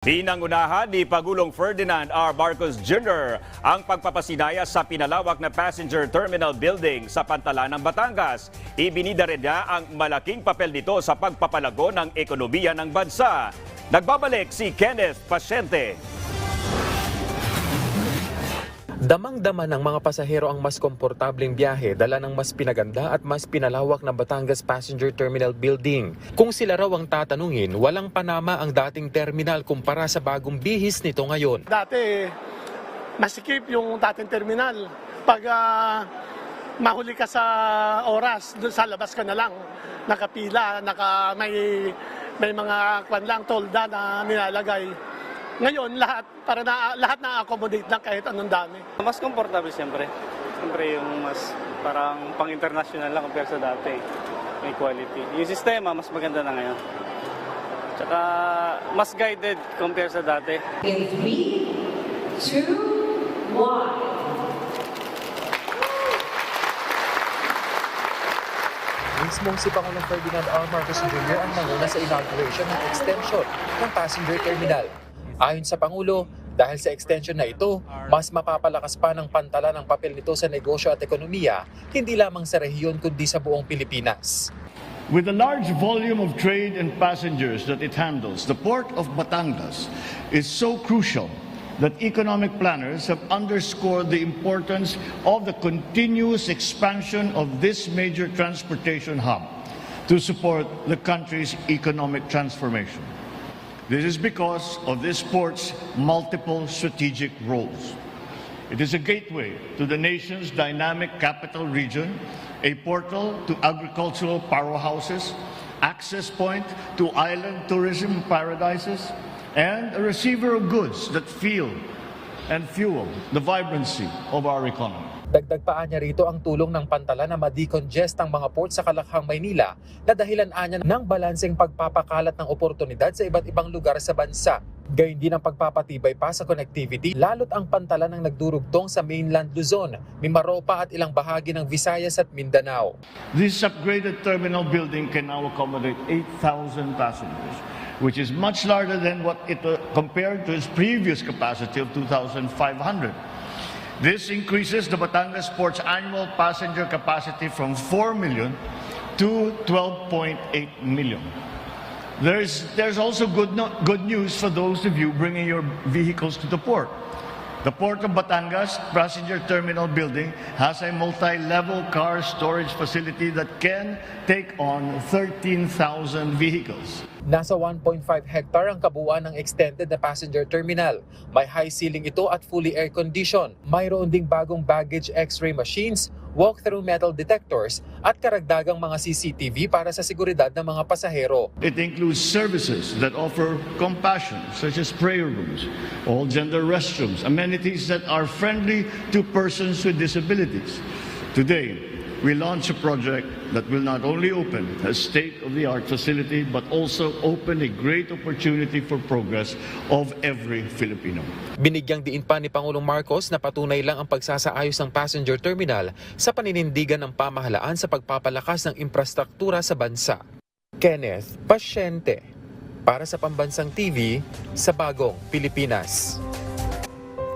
Pinangunahan ni Pagulong Ferdinand R. Marcos Jr. ang pagpapasinaya sa pinalawak na passenger terminal building sa Pantalan ng Batangas. Ibinida rin niya ang malaking papel nito sa pagpapalago ng ekonomiya ng bansa. Nagbabalik si Kenneth Pasyente. Damang-dama ng mga pasahero ang mas komportableng biyahe dala ng mas pinaganda at mas pinalawak na Batangas Passenger Terminal Building. Kung sila raw ang tatanungin, walang panama ang dating terminal kumpara sa bagong bihis nito ngayon. Dati, masikip yung dating terminal. Pag ah, mahuli ka sa oras, doon sa labas ka na lang. Nakapila, naka, may, may mga kwan lang, tolda na nilalagay. Ngayon, lahat, para na, lahat na-accommodate na kahit anong dami. Mas comfortable siyempre. Siyempre yung mas parang pang-international lang compare sa dati. May quality. Yung sistema, mas maganda na ngayon. Tsaka mas guided compare sa dati. In three, two, one. Mismong si Pangulong Ferdinand R. Marcos Jr. ang nanguna sa inauguration ng extension ng passenger terminal. Ayon sa Pangulo, dahil sa extension na ito, mas mapapalakas pa ng pantala ng papel nito sa negosyo at ekonomiya, hindi lamang sa rehiyon kundi sa buong Pilipinas. With the large volume of trade and passengers that it handles, the port of Batangas is so crucial that economic planners have underscored the importance of the continuous expansion of this major transportation hub to support the country's economic transformation. This is because of this port's multiple strategic roles. It is a gateway to the nation's dynamic capital region, a portal to agricultural powerhouses, access point to island tourism paradises, and a receiver of goods that fuel and fuel the vibrancy of our economy. Dagdag pa niya rito ang tulong ng pantala na ma-decongest ang mga port sa Kalakhang, Maynila na dahilan anya ng balanseng pagpapakalat ng oportunidad sa iba't ibang lugar sa bansa. Gayun din ang pagpapatibay pa sa connectivity lalo't ang pantala ng nagdurugtong sa mainland Luzon, Mimaropa at ilang bahagi ng Visayas at Mindanao. This upgraded terminal building can now accommodate 8,000 passengers, which is much larger than what it uh, compared to its previous capacity of 2,500. This increases the Batangas Port's annual passenger capacity from 4 million to 12.8 million. There's, there's also good, no, good news for those of you bringing your vehicles to the port. The Port of Batangas Passenger Terminal Building has a multi-level car storage facility that can take on 13,000 vehicles. Nasa 1.5 hectare ang kabuuan ng extended na passenger terminal. May high ceiling ito at fully air-conditioned. Mayroon ding bagong baggage x-ray machines, walk-through metal detectors at karagdagang mga CCTV para sa seguridad ng mga pasahero. It includes services that offer compassion, such as prayer rooms, all gender restrooms, amenities that are friendly to persons with disabilities. Today, we launch a project that will not only open a state-of-the-art facility, but also open a great opportunity for progress of every Filipino. Binigyang diin pa ni Pangulong Marcos na patunay lang ang pagsasaayos ng passenger terminal sa paninindigan ng pamahalaan sa pagpapalakas ng infrastruktura sa bansa. Kenneth Pasyente para sa Pambansang TV sa Bagong Pilipinas.